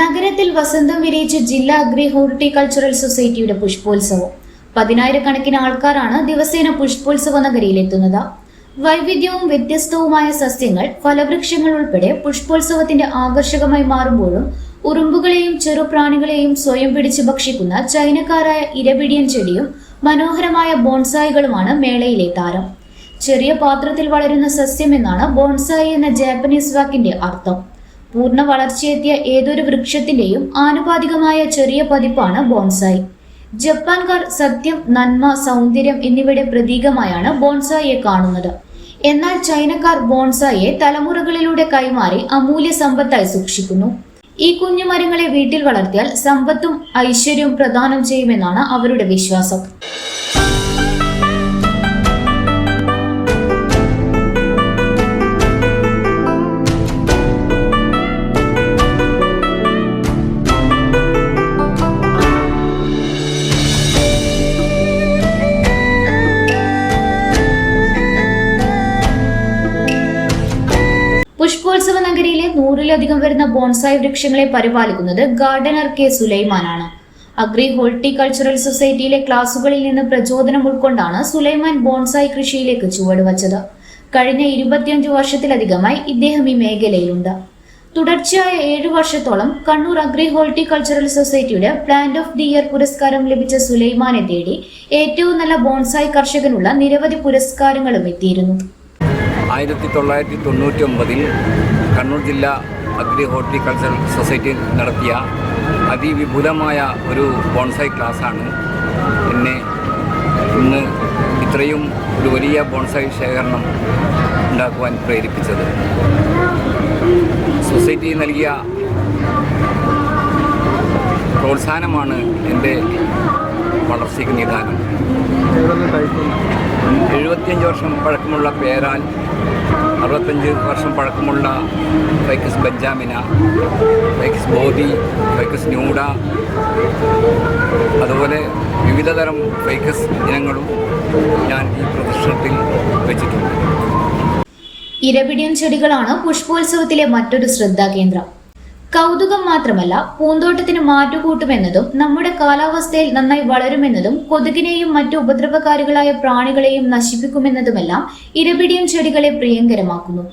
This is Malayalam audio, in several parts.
നഗരത്തിൽ വസന്തം വിരിയിച്ച് ജില്ലാ അഗ്രി ഹോർട്ടിക്കൾച്ചറൽ സൊസൈറ്റിയുടെ പുഷ്പോത്സവം. പതിനായിരക്കണക്കിന് ആൾക്കാരാണ് ദിവസേന പുഷ്പോത്സവ നഗരിയിലെത്തുന്നത്. വൈവിധ്യവും വ്യത്യസ്തവുമായ സസ്യങ്ങൾ ഫലവൃക്ഷങ്ങൾ ഉൾപ്പെടെ പുഷ്പോത്സവത്തിന്റെ ആകർഷകമായി മാറുമ്പോഴും ഉറുമ്പുകളെയും ചെറുപ്രാണികളെയും സ്വയം പിടിച്ച് ഭക്ഷിക്കുന്ന ചൈനക്കാരായ ഇരപിടിയൻ ചെടിയും മനോഹരമായ ബോൺസായികളുമാണ് മേളയിലെ താരം. ചെറിയ പാത്രത്തിൽ വളരുന്ന സസ്യമെന്നാണ് ബോൺസായി എന്ന ജാപ്പനീസ് വാക്കിന്റെ അർത്ഥം. പൂർണ വളർച്ചയെത്തിയ ഏതൊരു വൃക്ഷത്തിന്റെയും ആനുപാതികമായ ചെറിയ പതിപ്പാണ് ബോൺസായി. ജപ്പാൻകാർ സത്യം നന്മ സൗന്ദര്യം എന്നിവയുടെ പ്രതീകമായാണ് ബോൺസായിയെ കാണുന്നത്. എന്നാൽ ചൈനക്കാർ ബോൺസായിയെ തലമുറകളിലൂടെ കൈമാറി അമൂല്യ സമ്പത്തായി സൂക്ഷിക്കുന്നു. ഈ കുഞ്ഞു മരങ്ങളെ വീട്ടിൽ വളർത്തിയാൽ സമ്പത്തും ഐശ്വര്യവും പ്രദാനം ചെയ്യുമെന്നാണ് അവരുടെ വിശ്വാസം. പുഷ്പോത്സവ നഗരിയിലെ നൂറിലധികം വരുന്ന ബോൺസായി വൃക്ഷങ്ങളെ പരിപാലിക്കുന്നത് ഗാർഡനർ കെ സുലൈമാനാണ്. അഗ്രി ഹോർട്ടിക്കൾച്ചറൽ സൊസൈറ്റിയിലെ ക്ലാസുകളിൽ നിന്ന് പ്രചോദനം ഉൾക്കൊണ്ടാണ് സുലൈമാൻ ബോൺസായി കൃഷിയിലേക്ക് ചുവടുവച്ചത്. കഴിഞ്ഞ ഇരുപത്തിയഞ്ചു വർഷത്തിലധികമായി ഇദ്ദേഹം ഈ മേഖലയിലുണ്ട്. തുടർച്ചയായ ഏഴു വർഷത്തോളം കണ്ണൂർ അഗ്രി ഹോർട്ടിക്കൾച്ചറൽ സൊസൈറ്റിയുടെ പ്ലാന്റ് ഓഫ് ദി ഇയർ പുരസ്കാരം ലഭിച്ച സുലൈമാനെ തേടി ഏറ്റവും നല്ല ബോൺസായി കർഷകനുള്ള നിരവധി പുരസ്കാരങ്ങളും എത്തിയിരുന്നു. ആയിരത്തി തൊള്ളായിരത്തി തൊണ്ണൂറ്റി ഒമ്പതിൽ കണ്ണൂർ ജില്ലാ അഗ്രി ഹോർട്ടിക്കൾച്ചറൽ സൊസൈറ്റി നടത്തിയ അതിവിപുലമായ ഒരു ബോൺസൈ ക്ലാസ്സാണ്. എന്നെ ഇന്ന് ഇത്രയും ഒരു വലിയ ബോൺസൈ ശേഖരണം ഉണ്ടാക്കുവാൻ പ്രേരിപ്പിച്ചത്. സൊസൈറ്റി നൽകിയ പ്രോത്സാഹനമാണ് എന്റെ വളർച്ചയ്ക്ക് നിദാനം. വർഷം പഴക്കമുള്ള പേരാൽ അറുപത്തഞ്ച് വർഷം പഴക്കമുള്ള ficus benjamina ficus bodhi ficus nuda അതുപോലെ വിവിധതരം ഫൈക്കസ് ഇനങ്ങളും ഞാൻ ഈ പ്രദർശനത്തിൽ വെച്ചിട്ടുണ്ട്. ഇരപിടിയൻ ചെടികളാണ് പുഷ്പോത്സവത്തിലെ മറ്റൊരു ശ്രദ്ധാകേന്ദ്രം. കൗതുകം മാത്രമല്ല പൂന്തോട്ടത്തിന് മാറ്റുകൂട്ടുമെന്നതും നമ്മുടെ കാലാവസ്ഥയിൽ നന്നായി വളരുമെന്നതും കൊതുകിനെയും മറ്റു ഉപദ്രവകാരികളായ പ്രാണികളെയും നശിപ്പിക്കുമെന്നതുമെല്ലാം ഇരപിടിയും ചെടികളെ പ്രിയങ്കരമാക്കുന്നു.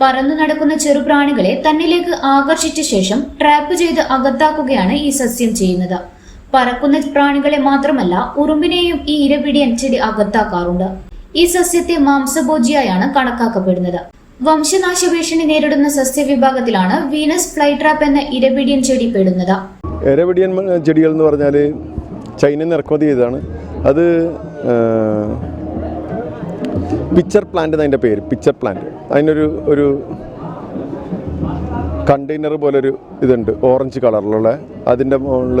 പറന്നു നടക്കുന്ന ചെറുപ്രാണികളെ തന്നിലേക്ക് ആകർഷിച്ച ശേഷം ട്രാപ്പ് ചെയ്ത് അകത്താക്കുകയാണ് ഈ സസ്യം ചെയ്യുന്നത്. പറക്കുന്ന പ്രാണികളെ മാത്രമല്ല ഉറുമ്പിനെയും ഈ ഇരപിടിയൻ ചെടി അകത്താക്കാറുണ്ട്. ഈ സസ്യത്തെ മാംസഭോജിയായാണ് കണക്കാക്കപ്പെടുന്നത്. വംശനാശ ഭീഷണി നേരിടുന്ന സസ്യവിഭാഗത്തിലാണ് വീനസ് ഫ്ലൈട്രാപ്പ് എന്ന ഇരപിടിയൻ ചെടി പെടുന്നത്. ഇരപിടിയൻ ചെടികൾ എന്ന് പറഞ്ഞാൽ ചൈനയിൽ ഇറക്കുമതി ചെയ്തതാണ്. അത് പിച്ചർ പ്ലാന്റ് എന്നതിന്റെ പേര് പിച്ചർ പ്ലാന്റ്. അതിനൊരു ഒരു കണ്ടെയ്നർ പോലൊരു ഇതുണ്ട് ഓറഞ്ച് കളറിലുള്ള അതിന്റെ മുകളിൽ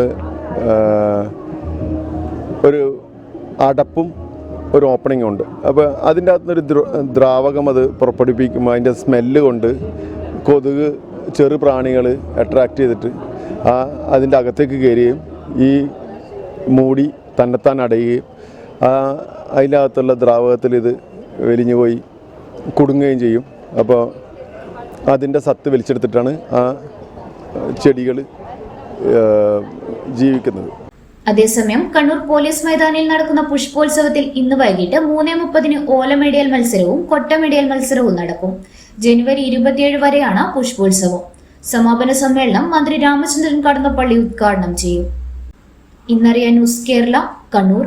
ഒരു അടപ്പും ഒരു ഓപ്പണിങ്ങും ഉണ്ട്. അപ്പോൾ അതിന്റെ അകത്തുനിന്നൊരു ദ്ര ദ്രാവകം അത് പുറപ്പെടുപ്പിക്കുമ്പോൾ അതിന്റെ സ്മെല്ല് കൊണ്ട് കൊതുക് ചെറു പ്രാണികൾ അട്രാക്റ്റ് ചെയ്തിട്ട് ആ അതിന്റെ അകത്തേക്ക് കയറുകയും ഈ മൂടി തന്നെത്താൻ അടയുകയും ആ അതിനകത്തുള്ള ദ്രാവകത്തിൽ ഇത് വലിഞ്ഞു പോയി. കുടുങ്ങുകയും ചെയ്യും. അപ്പോൾ അതിന്റെ സത്ത് വലിച്ചെടുത്തിട്ടാണ് ആ ചെടികൾ ജീവിക്കുന്നത്. അതേസമയം കണ്ണൂർ പോലീസ് മൈതാനിൽ നടക്കുന്ന പുഷ്പോത്സവത്തിൽ ഇന്ന് വൈകിട്ട് മൂന്നേ മുപ്പതിന് ഓലമേടിയൽ മത്സരവും കൊട്ടമേടിയൽ മത്സരവും നടക്കും. ജനുവരി ഇരുപത്തിയേഴ് വരെയാണ് പുഷ്പോത്സവം. സമാപന സമ്മേളനം മന്ത്രി രാമചന്ദ്രൻ കടന്നപ്പള്ളി ഉദ്ഘാടനം ചെയ്യും. ഇന്നറിയാൻ ന്യൂസ് കേരള കണ്ണൂർ.